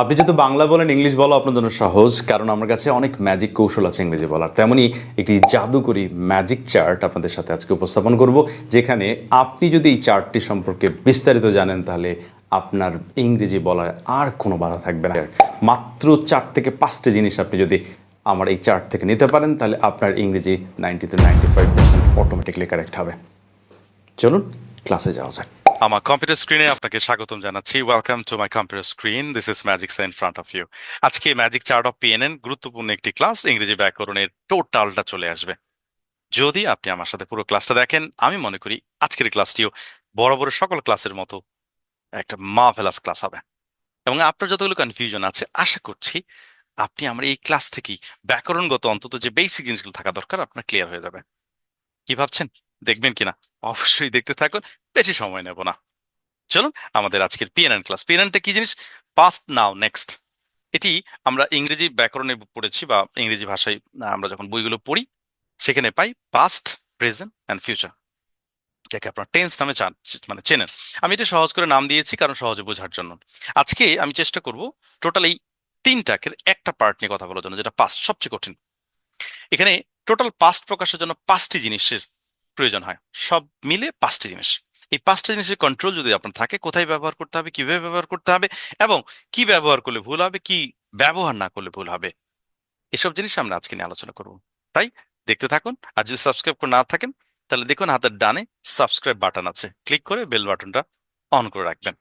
আপনি যেহেতু বাংলা বলেন, ইংলিশ বলা আপনার জন্য সহজ, কারণ আমার কাছে অনেক ম্যাজিক কৌশল আছে ইংরেজি বলার। তেমনই একটি জাদুকরি ম্যাজিক চার্ট আপনাদের সাথে আজকে উপস্থাপন করব, যেখানে আপনি যদি এই চার্টটি সম্পর্কে বিস্তারিত জানেন, তাহলে আপনার ইংরেজি বলার আর কোনো বাধা থাকবে না। মাত্র চার থেকে পাঁচটি জিনিস আপনি যদি আমার এই চার্ট থেকে নিতে পারেন, তাহলে আপনার ইংরেজি ninety two ninety five percent automatically correct হবে। চলুন ক্লাসে যাওয়া যাক। আমার কম্পিউটার স্ক্রিনে আপনাকে স্বাগতম জানাচ্ছি। Welcome to my computer screen this is magic sign front of you আজকে ম্যাজিক চার্ট অফ পিএনএন গুরুত্বপূর্ণ একটি ক্লাস ইংরেজি ব্যাকরণের টোটালটা চলে আসবে। যদি আপনি আমার সাথে পুরো ক্লাসটা দেখেন, আমি মনে করি আজকের ক্লাসটিও বড় বড় সকল ক্লাসের মতো একটা মাভেলাস ক্লাস হবে। এবং আপনার যতগুলো কনফিউশন আছে, আশা করছি আপনি আমার এই ক্লাস থেকেই ব্যাকরণগত অন্তত যে বেসিক জিনিসগুলো থাকা দরকার, আপনার ক্লিয়ার হয়ে যাবে। কি ভাবছেন? দেখবেন কিনা? অবশ্যই দেখতে থাকুন। বেশি সময় নেব না। চলুন আমাদের আজকের পিএনএন ক্লাস পিএনএনটা কি জিনিস? পাস্ট নাও নেক্সট এটি আমরা ইংরেজি ব্যাকরণে পড়েছি বা ইংরেজি ভাষায় আমরা যখন বইগুলো পড়ি, সেখানে পাই পাস্ট প্রেজেন্ট অ্যান্ড ফিউচার যাকে আপনার টেন্স নামে মানে চেনেন। আমি এটা সহজ করে নাম দিয়েছি কারণ সহজে বোঝার জন্য। আজকে আমি চেষ্টা করব টোটাল এই তিনটাকের একটা পার্ট নিয়ে কথা বলার জন্য, যেটা পাস্ট সবচেয়ে কঠিন। এখানে টোটাল পাস্ট প্রকাশের জন্য পাঁচটি জিনিসের প্রয়োজন হয়। সব মিলে পাঁচটি জিনিস। এই পাঁচটা জিনিসের কন্ট্রোল যদি আপনার থাকে, কোথায় ব্যবহার করতে হবে, কীভাবে ব্যবহার করতে হবে এবং কি ব্যবহার করলে ভুল হবে, কি ব্যবহার না করলে ভুল হবে, এসব জিনিস আমরা আজকে নিয়ে আলোচনা করব। তাই দেখতে থাকুন, আর যদি সাবস্ক্রাইব করে না থাকেন, তাহলে দেখুন হাতের ডানে সাবস্ক্রাইব বাটন আছে। ক্লিক করে বেল বাটনটা অন করে রাখবেন।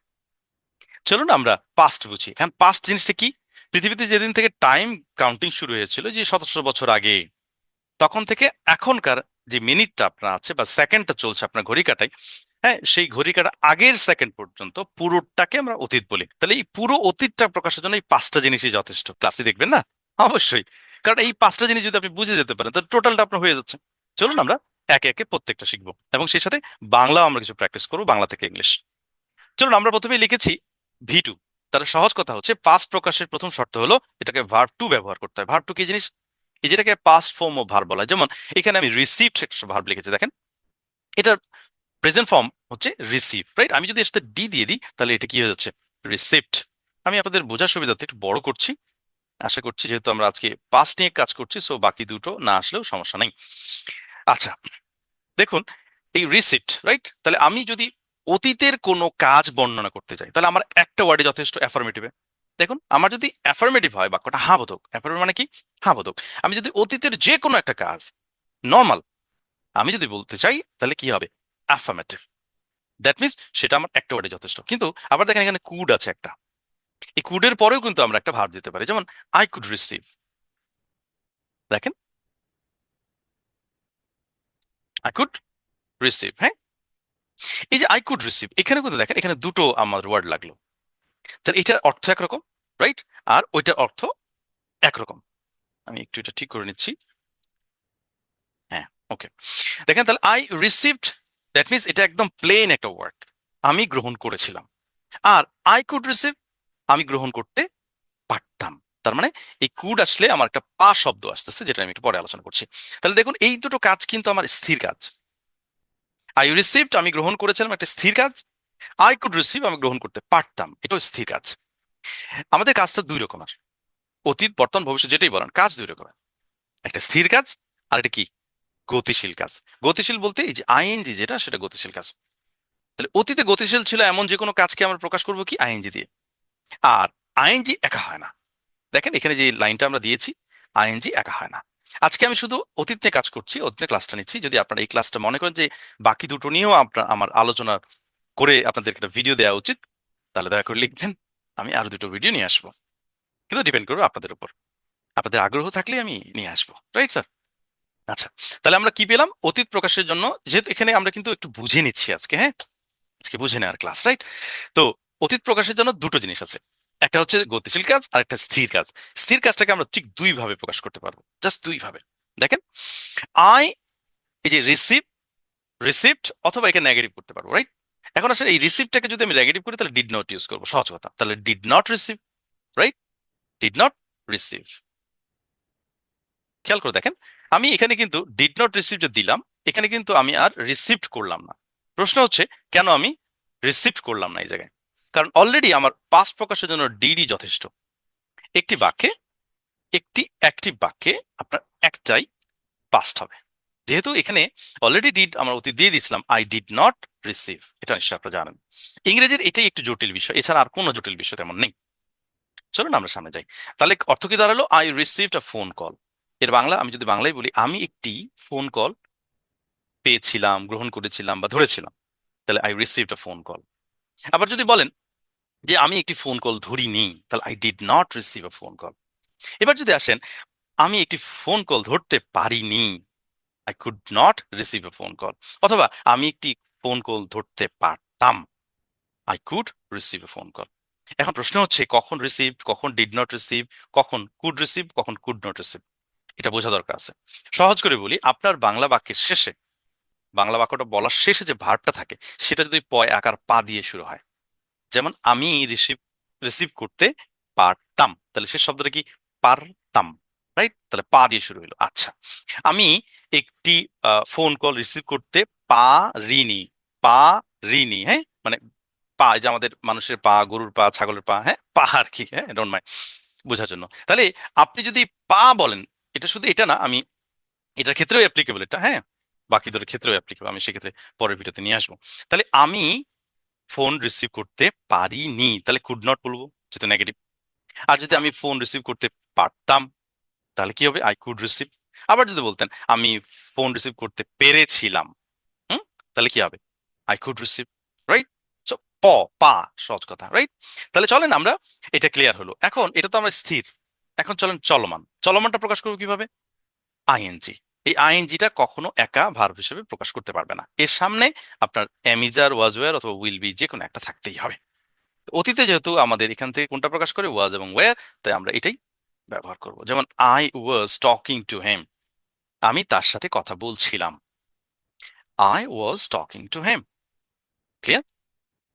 চলুন আমরা পাস্ট বুঝি। এখন পাস্ট জিনিসটা কি? পৃথিবীতে যেদিন থেকে টাইম কাউন্টিং শুরু হয়েছিল, যে সতেরোশো বছর আগে, তখন থেকে এখনকার যে মিনিটটা আপনার আছে বা সেকেন্ডটা চলছে আপনার ঘড়ি কাটায় হ্যাঁ সেই ঘড়ি কাটা আগের সেকেন্ড পর্যন্ত পুরোটাকে আমরা অতীত বলি। তাহলে এই পুরো অতীতটা প্রকাশের জন্য এই পাঁচটা জিনিসই যথেষ্ট। ক্লাসে দেখবেন না? অবশ্যই। কারণ এই পাঁচটা জিনিস যদি আপনি বুঝে যেতে পারেন, তাহলে টোটালটা আপনার হয়ে যাচ্ছে। চলুন আমরা একে একে প্রত্যেকটা শিখব এবং সেই সাথে বাংলাও আমরা কিছু প্র্যাকটিস করব, বাংলা থেকে ইংলিশ চলুন আমরা প্রথমে লিখেছি ভি টু তাহলে সহজ কথা হচ্ছে পাস্ট প্রকাশের প্রথম শর্ত হলো এটাকে ভার্ব টু ব্যবহার করতে হয়। ভার্ব টু কি জিনিস? এই যেটাকে পাস্ট ফর্ম ও ভার্ব বলা যেমন এখানে আমি রিসিভড একটা ভার্ব লিখেছি, দেখেন। এটার প্রেজেন্ট ফর্ম হচ্ছে রিসিভ রাইট আমি যদি এর ডি দিয়ে দিই, তাহলে এটা কি হয়ে যাচ্ছে? রিসিপ্ট আমি আপনাদের বোঝার সুবিধার্থে একটু বড় করছি। আশা করছি যেহেতু আমরা আজকে পাস নিয়ে কাজ করছি সো বাকি দুটো না আসলেও সমস্যা নেই। আচ্ছা দেখুন, এই রিসিপ্ট রাইট তাহলে আমি যদি অতীতের কোনো কাজ বর্ণনা করতে চাই, তাহলে আমার একটা ওয়ার্ডে যথেষ্ট অ্যাফার্মেটিভে দেখুন, আমার যদি অ্যাফার্মেটিভ হয়, বাক্যটা হ্যাঁ বোধক। মানে কি? হা বোধক। আমি যদি অতীতের যে কোনো একটা কাজ নর্মাল আমি যদি বলতে চাই, তাহলে কি হবে? অ্যাফার্মেটিভ দ্যাট মিনস সেটা আমার একটা ওয়ার্ডে যথেষ্ট। কিন্তু আবার দেখেন এখানে কুড আছে একটা। এই কুডের পরেও কিন্তু আমরা একটা ভাব দিতে পারি। যেমন আই কুড রিসিভ দেখেন। আই কুড রিসিভ হ্যাঁ? এই যে আই কুড রিসিভ এখানে কিন্তু দেখেন, এখানে দুটো আমার ওয়ার্ড লাগল। তাহলে এটার অর্থ একরকম রাইট আর ওইটার অর্থ একরকম। আমি একটু এটা ঠিক করে নিচ্ছি। হ্যাঁ ওকে দেখেন তাহলে আই রিসিভড দ্যাট মিনস এটা একদম প্লেন একটা ওয়ার্ড আমি গ্রহণ করেছিলাম। আর আই কুড রিসিভ আমি গ্রহণ করতে পারতাম। তার মানে এই কুড আসলে আমার একটা পা শব্দ আসতেছে, যেটা আমি একটু পরে আলোচনা করছি। তাহলে দেখুন, এই দুটো কাজ কিন্তু আমার স্থির কাজ। আই রিসিভড আমি গ্রহণ করেছিলাম একটা স্থির কাজ। আই কুড রিসিভ আমি গ্রহণ করতে পারতাম। এটাও স্থির কাজ। আমাদের কাজটা দুই রকমের। অতীত, বর্তমান, ভবিষ্যৎ, যেটাই বলেন, কাজ দুই রকমের। একটা স্থির কাজ, আর এটা কি? গতিশীল কাজ। গতিশীল বলতে এই যে আইএনজি যেটা, সেটা গতিশীল কাজ। তাহলে অতীতে গতিশীল ছিল এমন যে কোনো কাজকে আমরা প্রকাশ করব কি? আইএনজি দিয়ে। আর আইএনজি একা হয় না। দেখেন এখানে যে লাইনটা আমরা দিয়েছি, আইএনজি একা হয় না। আজকে আমি শুধু অতীত নিয়ে কাজ করছি, অতীত নিয়ে ক্লাসটা নিচ্ছি। যদি আপনারা এই ক্লাসটা মনে করেন যে বাকি দুটো নিয়েও আপনার, আমার আলোচনা করে আপনাদের একটা ভিডিও দেওয়া উচিত, তাহলে দয়া করে লিখবেন, আমি আরও দুটো ভিডিও নিয়ে আসব। কিন্তু ডিপেন্ড করবে আপনাদের উপর। আপনাদের আগ্রহ থাকলে আমি নিয়ে আসব। রাইট স্যার আচ্ছা তাহলে আমরা কি পেলাম? অতীত প্রকাশের জন্য, যেহেতু এখানে আমরা কিন্তু একটু বুঝে নিচ্ছি আজকে হ্যাঁ? আজকে বুঝে নেওয়ার ক্লাস রাইট তো অতীত প্রকাশের জন্য দুটো জিনিস আছে। একটা হচ্ছে গতিশীল কাজ, আর একটা স্থির কাজ। স্থির কাজটাকে আমরা ঠিক দুই ভাবে প্রকাশ করতে পারব জাস্ট দুই ভাবে দেখেন আই এই যে রিসিভ রিসিপ্ট অথবা একে নেগেটিভ করতে পারব রাইট এখন আসলে এই রিসিপ্টটাকে যদি আমি নেগেটিভ করি, তাহলে ডিড নট ইউজ করব, সহজ কথা। তাহলে did not receive right did not receive খেয়াল করে দেখেন আমি এখানে কিন্তু ডিড নট রিসিভ যে দিলাম, এখানে কিন্তু আমি আর রিসিপ্ট করলাম না। প্রশ্ন হচ্ছে, কেন আমি রিসিপ্ট করলাম না এই জায়গায়? কারণ অলরেডি আমার পাস প্রকাশের জন্য ডিডি যথেষ্ট। একটি বাক্যে, একটি অ্যাক্টিভ বাক্যে আপনার একটাই পাস্ট হবে। যেহেতু এখানে অলরেডি ডিড আমরা অতি দিয়ে দিয়েছিলাম আই ডিড নট রিসিভ এটা নিশ্চয়ই আপনারা জানেন। ইংরেজির এটাই একটু জটিল বিষয়, এছাড়া আর কোনো জটিল বিষয় তেমন নেই। চলুন আমরা সামনে যাই। তাহলে অর্থ কি দাঁড়াল? I received a phone call এর বাংলা, আমি যদি বাংলায় বলি, আমি একটি ফোন কল পেয়েছিলাম, গ্রহণ করেছিলাম বা ধরেছিলাম। তাহলে I received a phone call আবার যদি বলেন যে আমি একটি ফোন কল ধরিনি, তাহলে I did not receive a phone call এবার যদি আসেন, আমি একটি ফোন কল ধরতে পারিনি I could not receive a phone call অথবা আমি একটি ফোন কল ধরতে পারতাম I could receive a phone call এখন প্রশ্ন হচ্ছে, কখন রিসিভ কখন ডিড নট রিসিভ কখন কুড রিসিভ কখন কুড নট রিসিভ এটা বোঝা দরকার আছে। সহজ করে বলি, আপনার বাংলা বাক্যের শেষে, বাংলা বাক্যটা বলার শেষে যে ভার্বটা থাকে, সেটা যদি পয় আকার পা দিয়ে শুরু হয়, যেমন আমি রিসিভ রিসিভ করতে পারতাম, তাহলে সে শব্দটা কি? পারতাম রাইট তাহলে পা দিয়ে শুরু হলো আচ্ছা আমি একটি ফোন কল রিসিভ করতে পারিনি পারিনি হ্যাঁ? মানে পা যে আমাদের মানুষের পা, গরুর পা, ছাগলের পা হ্যাঁ? পা আর কি হ্যাঁ? ডোন্ট মাইন্ড বোঝার জন্য। তাহলে আপনি যদি পা বলেন এটা শুধু এটা না, আমি এটার ক্ষেত্রেও অ্যাপ্লিকেবল এটা হ্যাঁ? বাকি দুটোর ক্ষেত্রেও অ্যাপ্লিকেবল আমি সেক্ষেত্রে পরের ভিডিওতে নিয়ে আসব। তাহলে আমি ফোন রিসিভ করতে পারিনি, তাহলে কুড নট বলব যেটা নেগেটিভ আর যদি আমি ফোন রিসিভ করতে পারতাম, তাহলে কি হবে? আই কুড রিসিভ আবার যদি বলতেন, আমি ফোন রিসিভ করতে পেরেছিলাম, হুম? তাহলে কি হবে? আই কুড রিসিভ রাইট প, পা, সহজ কথা রাইট তাহলে চলেন আমরা, এটা ক্লিয়ার হলো। এখন, এটা তো আমরা স্থির। এখন চলেন চলমান। চলমানটা প্রকাশ করব কীভাবে? আইএনজি এই আইএনজিটা কখনো একা ভার্ব হিসেবে প্রকাশ করতে পারবে না। এর সামনে আপনার অ্যামিজার ওয়াজওয়ার অথবা উইল বি যে কোনো একটা থাকতেই হবে। অতীতে যেহেতু আমাদের এখান থেকে কোনটা প্রকাশ করে? ওয়াজ এবং ওয়ার তাই আমরা এটাই ব্যবহার করব। যেমন I was talking to him আমি তার সাথে কথা বলছিলাম। I was talking to him clear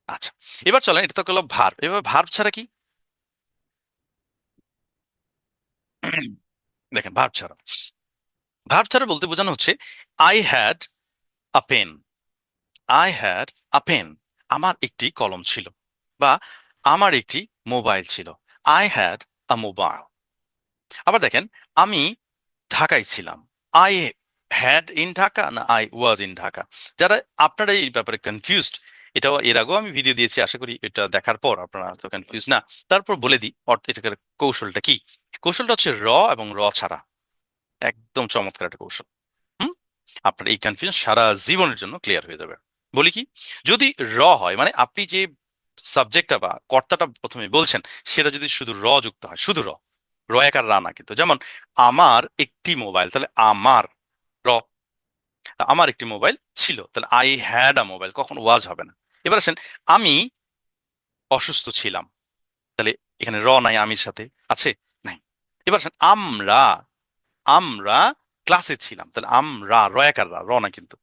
আচ্ছা। এবার চলেন, এটা তো গেল ভার্ব এবার ভার্ব ছাড়া কি? দেখেন ভার্ব ছাড়া। ভার্ব ছাড়া বলতে বোঝানো হচ্ছে I had a pen I had a pen আমার একটি কলম ছিল বা আমার একটি মোবাইল ছিল। আই হ্যাড আ মোবাইল আবার দেখেন, আমি ঢাকায় ছিলাম। আই হ্যাড ইন ঢাকা না আই ওয়াজ ইন ঢাকা যারা আপনারা এই ব্যাপারে কনফিউজড এটাও এর আগেও আমি ভিডিও দিয়েছি, আশা করি এটা দেখার পর আপনারা তো কনফিউজ না। তারপর বলে দিই এটার কৌশলটা কি? কৌশলটা হচ্ছে র এবং র ছাড়া। একদম চমৎকার একটা কৌশল। হুম? আপনার এই কনফিউশন সারা জীবনের জন্য ক্লিয়ার হয়ে যাবে। বলি কি? যদি র হয় মানে আপনি যে সাবজেক্টটা বা কর্তাটা প্রথমে বলছেন, সেটা যদি শুধু র যুক্ত হয়, শুধু র। র এক আর রা না কিন্তু। যেমন, আমার একটি মোবাইল তাহলে আমার আমার একটি মোবাইল ছিল। তাহলে আই হ্যাড আ মোবাইল কখন ওয়াজ হবে না। এবার আসেন, আমি অসুস্থ ছিলাম। তাহলে এখানে র নাই, আমির সাথে আছে নাই। এবার আসেন, আমরা আমরা ক্লাসে ছিলাম। তাহলে আমরা, র এক রা র না কিন্তু।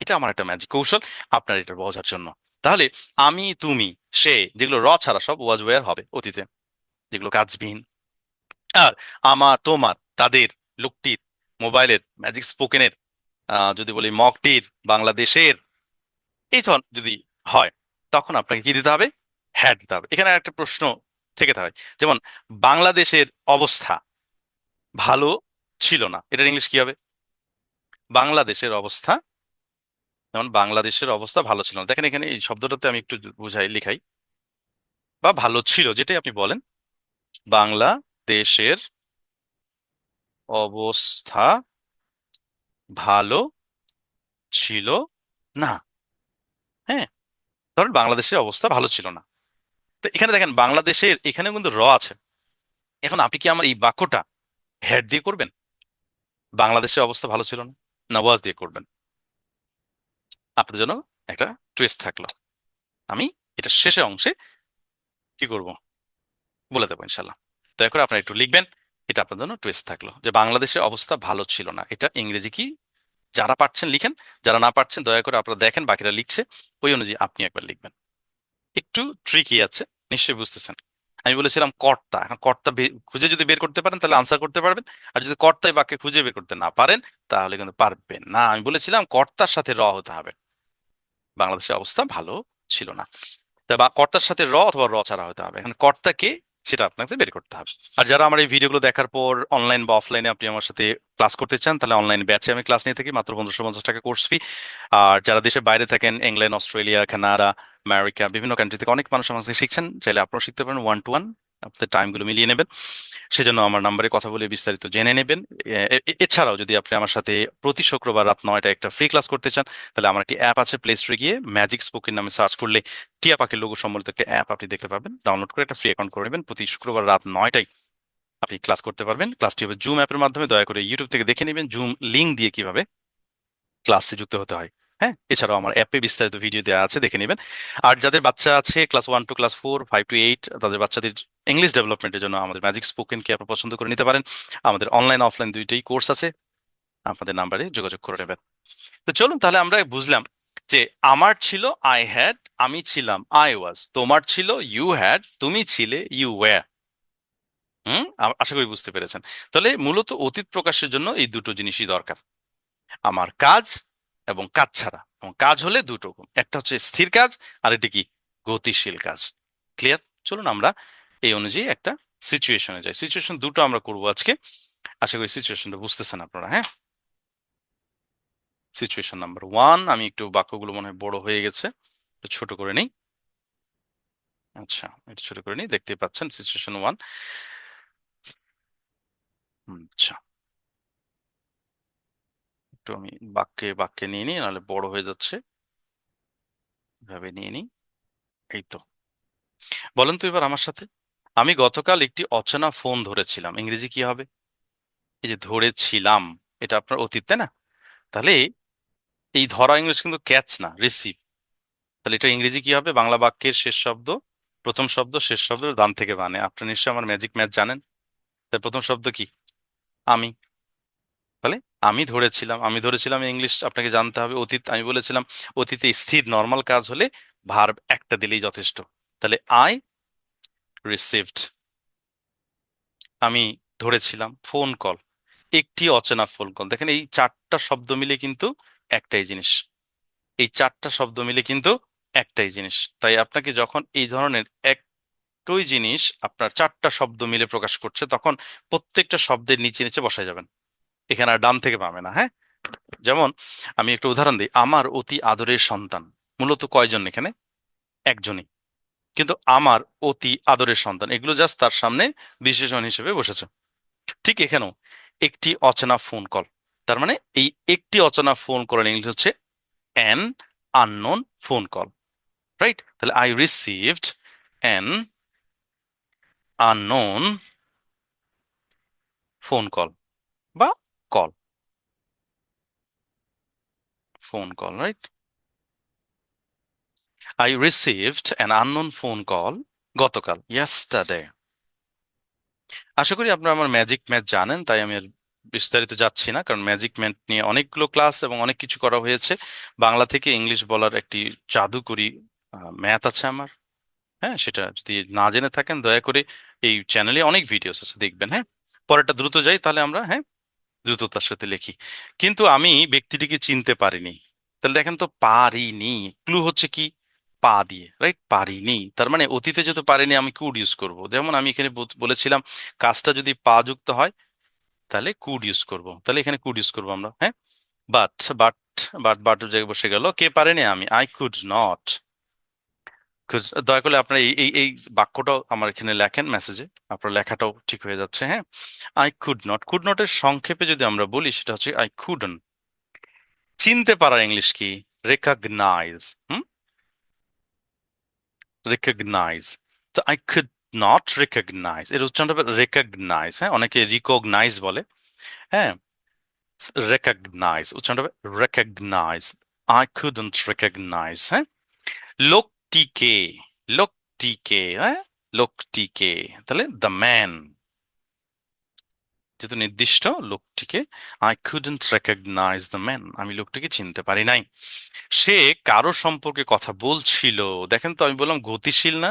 এটা আমার একটা ম্যাজিক কৌশল, আপনার এটা বোঝার জন্য। তাহলে আমি, তুমি, সে, যেগুলো র ছাড়া সব ওয়াজ ওয়ার হবে অতীতে। যেগুলো কাজবিহীন। আর আমার, তোমার, তাদের, লোকটির মোবাইলের ম্যাজিক স্পোকেনের যদি বলি মকটির বাংলাদেশের, এই যদি হয়, তখন আপনাকে কি দিতে হবে? হ্যাড দিতে হবে। এখানে একটা প্রশ্ন থেকে থাকে। যেমন, বাংলাদেশের অবস্থা ভালো ছিল না। এটার ইংলিশ কি হবে? বাংলাদেশের অবস্থা। যেমন, বাংলাদেশের অবস্থা ভালো ছিল না। দেখেন এখানে এই শব্দটাতে আমি একটু বুঝাই, লিখাই। বা ভালো ছিল, যেটাই আপনি বলেন। বাংলাদেশের অবস্থা ভালো ছিল না। হ্যাঁ ধরেন বাংলাদেশের অবস্থা ভালো ছিল না। তো এখানে দেখেন, বাংলাদেশের এখানে কিন্তু র আছে। এখন আপনি কি আমার এই বাক্যটা হেড দিয়ে করবেন? বাংলাদেশের অবস্থা ভালো ছিল না নওয়াজ দিয়ে করবেন? আপনার জন্য একটা টুইস্ট থাকল। আমি এটা শেষের অংশে কি করব? বলে দেবো ইনশাল্লাহ। দয়া করে আপনারা একটু লিখবেন। এটা আপনার জন্য টুইস্ট থাকল। যে বাংলাদেশের অবস্থা ভালো ছিল না। এটা ইংরেজি কি? যারা পারছেন লিখেন, যারা না পারছেন দয়া করে আপনারা দেখেন, বাকিরা লিখছে। ওই অনুযায়ী আপনি একবার লিখবেন। একটু ট্রিকি আছে, নিশ্চয়ই বুঝতেছেন। আমি বলেছিলাম কর্তা। এখন কর্তা খুঁজে যদি বের করতে পারেন, তাহলে আনসার করতে পারবেন। আর যদি কর্তাই বাক্যে খুঁজে বের করতে না পারেন, তাহলে কিন্তু পারবেন না। আমি বলেছিলাম কর্তার সাথে র হতে হবে। বাংলাদেশের অবস্থা ভালো ছিল না। তা বা কর্তার সাথে র অথবা র ছাড়া হতে হবে। এখন কর্তাকে সেটা আপনাকে বের করতে হবে। আর যারা আমার এই ভিডিওগুলো দেখার পর অনলাইন বা অফলাইনে আপনি আমার সাথে ক্লাস করতে চান, তাহলে অনলাইন ব্যাচে আমি ক্লাস নিয়ে থাকি, মাত্র পনেরোশো পঞ্চাশ টাকা কোর্স ফি আর যারা দেশের বাইরে থাকেন ইংল্যান্ড অস্ট্রেলিয়া কানাডা আমেরিকা বিভিন্ন কান্ট্রি থেকে অনেক মানুষ আমার শিখছেন, চাইলে আপনারা শিখতে পারেন ওয়ান টু ওয়ান আপনাদের টাইমগুলো মিলিয়ে নেবেন। সেজন্য আমার নাম্বারে কথা বলে বিস্তারিত জেনে নেবেন। এছাড়াও যদি আপনি আমার সাথে প্রতি শুক্রবার রাত নয়টা একটা ফ্রি ক্লাস করতে চান, তাহলে আমার একটি অ্যাপ আছে প্লে স্টোরে গিয়ে ম্যাজিক স্পোকের নামে সার্চ করলে টিয়া পাখির লোগো সম্বলিত একটা অ্যাপ আপনি দেখতে পাবেন। ডাউনলোড করে একটা ফ্রি অ্যাকাউন্ট করে নেবেন। প্রতি শুক্রবার রাত নয়টায় আপনি ক্লাস করতে পারবেন। ক্লাসটি হবে জুম অ্যাপের মাধ্যমে। দয়া করে ইউটিউব থেকে দেখে নেবেন। জুম লিঙ্ক দিয়ে কীভাবে ক্লাসে যুক্ত হতে হয়। হ্যাঁ এছাড়াও আমার অ্যাপে বিস্তারিত ভিডিও দেওয়া আছে, দেখে নেবেন। আর যাদের বাচ্চা আছে class one two class four five to eight তাদের বাচ্চাদের ইংলিশ ডেভেলপমেন্টের জন্য আমাদের ম্যাজিক স্পোকেন কি আপনারা পছন্দ করে নিতে পারেন। আমাদের অনলাইন অফলাইন দুইটাই কোর্স আছে। আপনাদের নাম্বারে যোগাযোগ করে নেবেন। তো চলুন তাহলে আমরা বুঝলাম যে আমার ছিল আই হ্যাড আমি ছিলাম আই ওয়াজ তোমার ছিল ইউ হ্যাড তুমি ছিলে ইউ ওয়্যার হুম? আশা করি বুঝতে পেরেছেন। তাহলে মূলত অতীত প্রকাশের জন্য এই দুটো জিনিসই দরকার। আমার কাজ এবং কাজ ছাড়া। এবং কাজ হলে দুটো একটা হচ্ছে স্থির কাজ, আর এটি কি? গতিশীল কাজ। ক্লিয়ার চলুন আমরা এই অনুযায়ী একটা সিচুয়েশনে যাই। সিচুয়েশন দুটো আমরা করব আজকে। আশা করি সিচুয়েশনটা বুঝতেছেন আপনারা হ্যাঁ? সিচুয়েশন নাম্বার ওয়ান আমি একটু বাক্যগুলো মনে হয় বড় হয়ে গেছে। ছোট করে নিই। আচ্ছা একটু ছোট করে নিই। দেখতে পাচ্ছেন সিচুয়েশন ওয়ান আচ্ছা। একটু আমি বাক্যে বাক্যে নিয়ে নিই, নাহলে বড় হয়ে যাচ্ছে। এভাবে নিয়ে নিই। এই তো। বলেন তো এবার আমার সাথে। আমি গতকাল একটি অচেনা ফোন ধরেছিলাম। ইংরেজি কি হবে? এই যে ধরেছিলাম, এটা আপনার অতীত, তাই না? তাহলে এই ধরা ইংলিশ কিন্তু ক্যাচ না রিসিভ তাহলে এটা ইংরেজি কি হবে? বাংলা বাক্যের শেষ শব্দ, প্রথম শব্দ, শেষ শব্দ ডান থেকে বানে। আপনি নিশ্চয়ই আমার ম্যাজিক ম্যাথ জানেন। তার প্রথম শব্দ কি? আমি। তাহলে আমি ধরেছিলাম আমি ধরেছিলাম ইংলিশ আপনাকে জানতে হবে, অতীত আমি বলেছিলাম, অতীতে স্থির নর্মাল কাজ হলে ভার্ব একটা দিলেই যথেষ্ট। তাহলে আই রিসিভড আমি ধরেছিলাম ফোন কল একটি অচেনা ফোন কল দেখেন এই চারটা শব্দ মিলে কিন্তু একটাই জিনিস। এই চারটা শব্দ মিলে কিন্তু একটাই জিনিস। তাই আপনাকে যখন এই ধরনের একটাই জিনিস, আপনার চারটা শব্দ মিলে প্রকাশ করছে, তখন প্রত্যেকটা শব্দের নিচে নিচে বসায় যাবেন। এখানে ডান থেকে পাবে না হ্যাঁ? যেমন আমি একটা উদাহরণ দিই, আমার অতি আদরের সন্তান, মূলত কয়জন এখানে? একজনই। কিন্তু আমার অতি আদরের সন্তান, এগুলো জাস্ট তার সামনে বিশেষণ হিসেবে বসেছ। ঠিক এখানেও একটি অচেনা ফোন কল তার মানে এই একটি অচেনা ফোন কল ইংলিশ হচ্ছে an unknown phone call right তাহলে I received an unknown phone call বা phone call right I received an unknown phone call গতকাল, yesterday. আশা করি আপনারা আমার ম্যাজিক ম্যাথ জানেন, তাই আমি বিস্তারিত যাচ্ছি না, কারণ ম্যাজিক ম্যাথ নিয়ে অনেকগুলো ক্লাস এবং অনেক কিছু করা হয়েছে। বাংলা থেকে ইংলিশ বলার একটি জাদুকরি ম্যাথ আছে আমার। হ্যাঁ সেটা যদি না জেনে থাকেন, দয়া করে এই চ্যানেলে অনেক ভিডিওস আছে, দেখবেন হ্যাঁ? পরেরটা দ্রুত যাই, তাহলে আমরা হ্যাঁ? দ্রুততার সাথে লিখি। কিন্তু আমি ব্যক্তিটিকে চিনতে পারিনি। তাহলে দেখেন তো পারিনি। ক্লু হচ্ছে কি? পা দিয়ে রাইট পারিনি। তার মানে অতীতে যেহেতু পারিনি, আমি কুড ইউজ করব। যেমন আমি এখানে বলেছিলাম, কাজটা যদি পা যুক্ত হয়, তাহলে কুড ইউজ করব। তাহলে এখানে কুড ইউজ করব আমরা হ্যাঁ? বাট বাট বাট বাট জায়গায় বসে গেল, কে পারেনি? আমি। আই কুড নট দয়া করে আপনারা এই এই বাক্যটাও আমার এখানে লেখেন মেসেজে আপনার লেখাটাও ঠিক হয়ে যাচ্ছে হ্যাঁ? আই কুড নট কুড নটের সংক্ষেপে যদি আমরা বলি, সেটা হচ্ছে আই কুডন চিনতে পারা ইংলিশ কি? রেকগনাইজ রেকগনাইজ তো আই কুড নট রেকগনাইজ এর উচ্চারণটা রেকগনাইজ হ্যাঁ? অনেকে রিকগনাইজ বলে হ্যাঁ? রেকগনাইজ উচ্চারণটা রেকগনাইজ আই কুডন্ট রেকগনাইজ হ্যাঁ? লোকটিকে লোকটিকে হ্যাঁ? লোকটিকে তাহলে দ্য ম্যান যেহেতু নির্দিষ্ট, লোকটিকে I couldn't recognise the man আমি লোকটিকে চিনতে পারি নাই। সে কারও সম্পর্কে কথা বলছিল, দেখেন তো আমি বললাম গতিশীল না,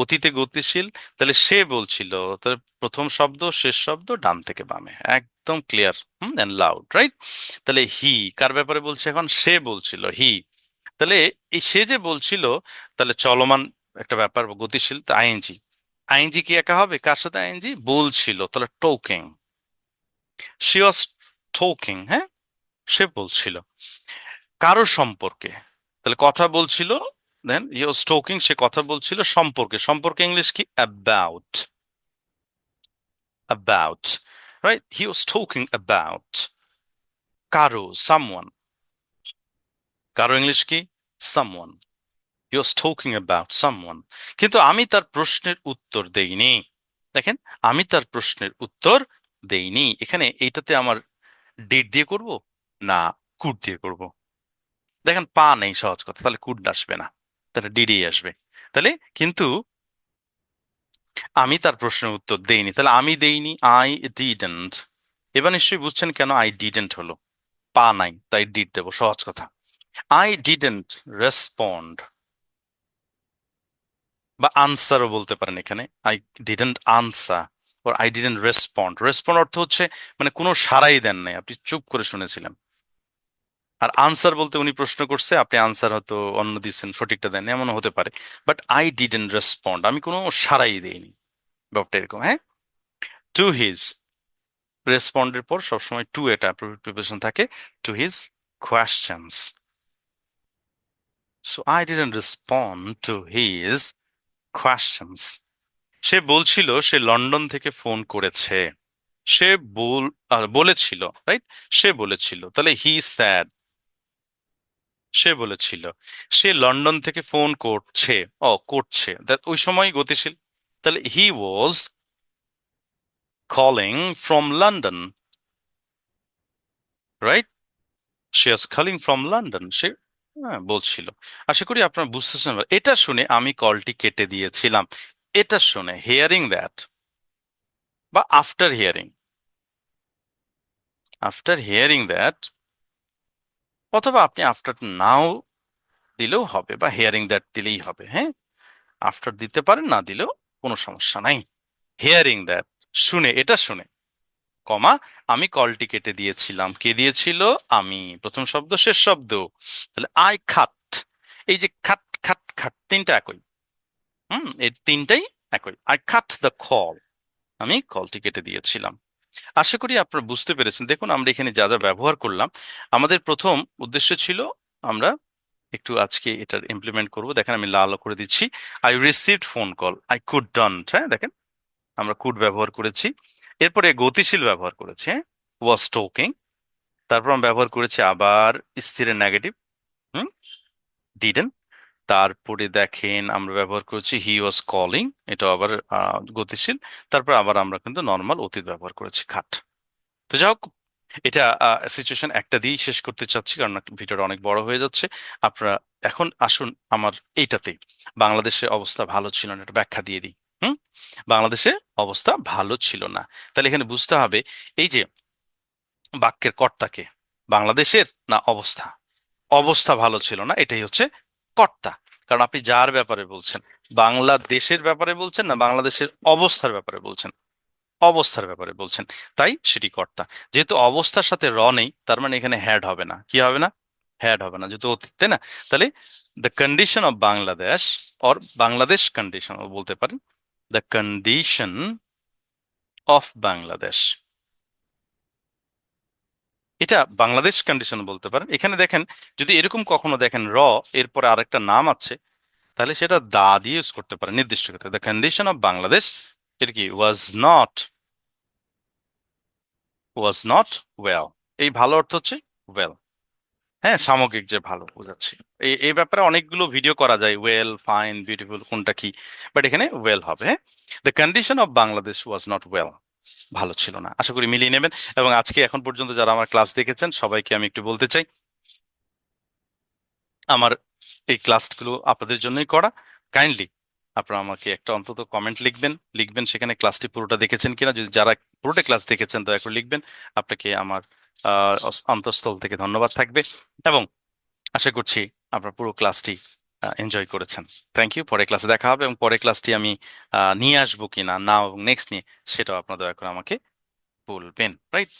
অতীতে গতিশীল, তাহলে সে বলছিল তাহলে প্রথম শব্দ, শেষ শব্দ, ডান থেকে বামে, একদম ক্লিয়ার হুম লাউড রাইট তাহলে হি কার ব্যাপারে বলছে এখন? সে বলছিল হি তাহলে এই সে যে বলছিল, তাহলে চলমান একটা ব্যাপার গতিশীল আইএনজি। আইএনজি কি একা হবে? কার সাথে আইএনজি? বলছিল, তাহলে টোকিং। শি ওয়াজ টোকিং হ্যাঁ? সে বলছিল। কারও সম্পর্কে? তাহলে কথা বলছিল দেন হি ওয়াজ টোকিং সে কথা বলছিল সম্পর্কে। সম্পর্কে ইংলিশ কি? About about right he was talking about কারও সামওয়ান কারও ইংলিশ কি? Someone he was talking about someone কিন্তু আমি তার প্রশ্নের উত্তর দেইনি। দেখেন, আমি তার প্রশ্নের উত্তর দেইনি। এখানে এইটাতে আমার ডিড দিয়ে করব? না কুড দিয়ে করব। দেখেন, পা নেই সহজ কথা, তাহলে কুড আসবে না। তাহলে ডিডি আসবে। তাহলে কিন্তু আমি তার প্রশ্নের উত্তর দেইনি। তাহলে আমি দেইনি আই ডিডেন্ট এবার নিশ্চয়ই বুঝছেন কেন আই ডিডেন্ট হলো। পা নাই, তাই ডিড দেবো, সহজ কথা। আই ডিডেন্ট রেসপন্ড বা আনসারও বলতে পারেন এখানে। I didn't answer or I didn't respond respond অর্থ হচ্ছে মানে কোনো সারাই দেন নাই, আপনি চুপ করে শুনেছিলেন। আর আনসার বলতে উনি প্রশ্ন করছে, আপনি আনসার হয়তো অন্য দিচ্ছেন সঠিকটা দেন এমনও হতে পারে। বাট আই ডিডেন্ট রেসপন্ড আমি কোনো সারাই দেইনি। ব্যাপারটা এরকম হ্যাঁ? টু হিজ রেসপন্ডের পর সবসময় টু এটা প্রিপারেশন থাকে to his questions so I didn't respond to his questions সে বলছিল সে লন্ডন থেকে ফোন করেছে। সে বলেছিল রাইট সে বলেছিল। তাহলে হি স্যাড সে বলেছিল, সে লন্ডন থেকে ফোন করছে, ও, করছে। ওই সময় গতিশীল। তাহলে he was calling from London right say was calling from London সে হ্যাঁ, বলছিল। আশা করি আপনারা বুঝতেছেন এটা শুনে আমি কলটি কেটে দিয়েছিলাম। এটা শুনে হিয়ারিং দ্যাট বা after hearing after hearing that অথবা আপনি আফটার নাও দিলেও হবে বা হিয়ারিং দ্যাট দিলেই হবে হ্যাঁ? আফটার দিতে পারেন না দিলেও কোনো সমস্যা নাই। হিয়ারিং দ্যাট শুনে এটা শুনে কমা, আমি কলটি কেটে দিয়েছিলাম। কে দিয়েছিল? আমি। প্রথম শব্দ, শেষ শব্দ। তাহলে আই খাট। এই যে খাট খাট খাট, তিনটা একই। হুম, এই তিনটাই একই। আই খাট দ্য কল। আমি কলটি কেটে দিয়েছিলাম। আশা করি আপনারা বুঝতে পেরেছেন। দেখুন, আমরা এখানে যা যা ব্যবহার করলাম, আমাদের প্রথম উদ্দেশ্য ছিল, আমরা একটু আজকে এটার ইমপ্লিমেন্ট করব। দেখেন, আমি লাল করে দিচ্ছি। I received phone call I could don't হ্যাঁ দেখেন। আমরা কুড ব্যবহার করেছি। এরপরে গতিশীল ব্যবহার করেছি হ্যাঁ? ওয়াজ টোকিং তারপর আমরা ব্যবহার করেছি আবার স্থিরের নেগেটিভ হুম? ডিডেন তারপরে দেখেন আমরা ব্যবহার করেছি হি ওয়াজ কলিং এটা আবার গতিশীল। তারপর আবার আমরা কিন্তু নর্মাল অতীত ব্যবহার করেছি, খাট। তো যাই হোক, এটা সিচুয়েশন একটা দিয়েই শেষ করতে চাচ্ছি, কারণ ভিডিওটা অনেক বড় হয়ে যাচ্ছে। আপনারা এখন আসুন আমার এইটাতেই। বাংলাদেশের অবস্থা ভালো ছিল না, এটা ব্যাখ্যা দিয়ে দিই। হুম? বাংলাদেশের অবস্থা ভালো ছিল না। তাহলে এখানে বুঝতে হবে, এই যে বাক্যের কর্তাকে, বাংলাদেশের না অবস্থা? অবস্থা ভালো ছিল না, এটাই হচ্ছে কর্তা। কারণ আপনি যার ব্যাপারে বলছেন, বাংলাদেশের ব্যাপারে বলছেন না, বাংলাদেশের অবস্থার ব্যাপারে বলছেন? অবস্থার ব্যাপারে বলছেন। তাই সেটি কর্তা। যেহেতু অবস্থার সাথে র নেই, তার মানে এখানে হ্যাড হবে না। কি হবে না? হ্যাড হবে না, যেহেতু অতীত, তাই না? তাহলে the condition of Bangladesh or Bangladesh condition বলতে পারেন দ্য কন্ডিশন অফ বাংলাদেশ এটা বাংলাদেশ কন্ডিশন বলতে পারেন। এখানে দেখেন, যদি এরকম কখনো দেখেন র, এরপরে আরেকটা নাম আছে, তাহলে সেটা দা দিয়ে ইউজ করতে পারেন নির্দিষ্ট ক্ষেত্রে। দ্য কন্ডিশন অফ বাংলাদেশ এটা কি? Was not was not well এই ভালো অর্থ হচ্ছে ওয়েল হ্যাঁ সামগ্রিক যে ভালো, বোঝাচ্ছি। এই ব্যাপারে অনেকগুলো ভিডিও করা যায়। ওয়েল ফাইন বিউটিফুল কোনটা কি? বাট এখানে ওয়েল হবে the condition of Bangladesh was not well ভালো ছিল না। আশা করি মিলিয়ে নেবেন। এবং আজকে এখন পর্যন্ত যারা আমার ক্লাস দেখেছেন, সবাইকে আমি একটু বলতে চাই, আমার এই ক্লাসগুলো আপনাদের জন্যই করা। কাইন্ডলি আপনারা আমাকে একটা অন্তত কমেন্ট লিখবেন। লিখবেন সেখানে ক্লাসটি পুরোটা দেখেছেন কিনা। যদি যারা পুরোটা ক্লাস দেখেছেন, দয়া করে লিখবেন। আপনাকে আমার অন্তঃস্থল থেকে ধন্যবাদ থাকবে। এবং আশা করছি আপনারা পুরো ক্লাসটি এনজয় করেছেন। থ্যাংক ইউ পরে ক্লাসে দেখা হবে এবং পরে ক্লাসটি আমি নিয়ে আসব কিনা না এবং নেক্সট নিয়ে, সেটাও আপনারা দয়া করে আমাকে বলবেন রাইট